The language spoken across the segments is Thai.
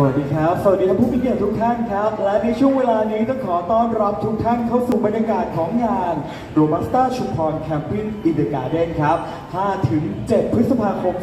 สวัสดีครับ สวัสดีท่านผู้มีเกียรติทุกท่านครับ และในช่วงเวลานี้ต้องขอต้อนรับทุกท่านเข้าสู่บรรยากาศของงาน r o b u s t a ชุมพรแคมปิ้งอินเดอะการ์เด้นครับ 5 ถึง 7 พฤษภาคม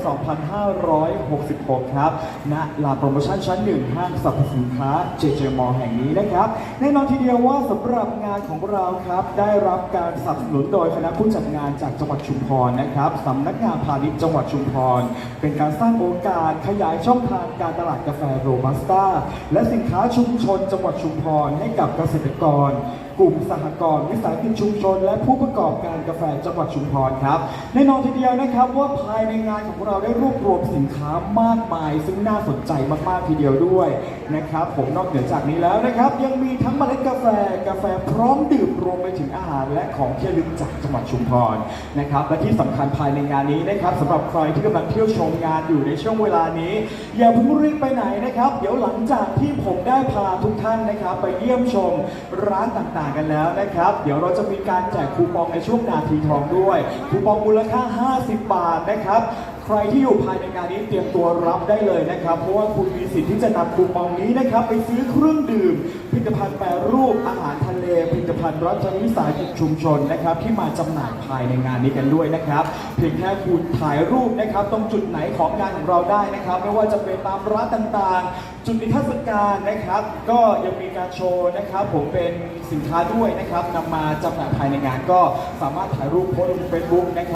2566 ครับ ณ ลานโปรโมชั่นชั้น 1 ห้างสรรพสินค้า JJ m a l l แห่งนี้นะครับ แน่นอนทีเดียวว่าสำหรับงานของเราครับ ได้รับการสนับสนุนโดยคณะผู้จัดงานจากจังหวัดชุมพรนะครับสำนักงานพาณิชย์จังหวัดชุมพร เป็นการสร้างโอกาสขยายช่องทางการตลาดกาแฟโรบสต้า และสินค้าชุมชนจังหวัดชุมพรให้กับเกษตรกร กลุ่มสหกรณ์วิสาหกิจชุมชน และผู้ประกอบการกาแฟจังหวัดชุมพรครับแน่นอนทีเดียวนะครับว่าภายในงานของเราได้รวบรวมสินค้ามากมาย ซึ่งน่าสนใจมากๆทีเดียวด้วยนะครับผมนอกเหนือจากนี้แล้วนะครับ ยังมีทั้งเมล็ดกาแฟกาแฟพร้อมดื่มรวมไปถึงอาหารและของที่ระลึกจากจังหวัดชุมพรนะครับและที่สำคัญภายในงานนี้นะครับสำหรับใครที่กำลังเที่ยวชมงานอยู่ในช่วงเวลานี้ อย่าเพิ่งรีบไปไหนนะครับ เดี๋ยวหลังจากที่ผมได้พาทุกท่านนะครับ ไปเยี่ยมชมร้านต่างๆกันแล้วนะครับ เดี๋ยวเราจะมีการแจกคูปองในช่วงนาทีทองด้วย คูปองมูลค่า 50 บาทนะครับ ใครที่อยู่ภายในงานนี้เตรียมตัวรับได้เลยนะครับ เพราะว่าคุณมีสิทธิ์ที่จะนำคูปองนี้นะครับ ไปซื้อเครื่องดื่ม ผลิตภัณฑ์แปรรูปอาหารทะเล ผลิตภัณฑ์รัฐวิสาหกิจชุมชนนะครับ ที่มาจำหน่ายภายในงานนี้กันด้วยนะครับ เพียงแค่คุณถ่ายรูปนะครับ ตรงจุดไหนของงานของเราได้นะครับ ไม่ว่าจะเป็นตามร้านต่างๆ จุดนิทรรศการนะครับ ก็ยังมีการโชว์นะครับ ผมเป็นสินค้าด้วยนะครับนำมาจำหน่ายภายในงานก็สามารถถ่ายรูปโพสต์ลงเฟซบุ๊กนะครับ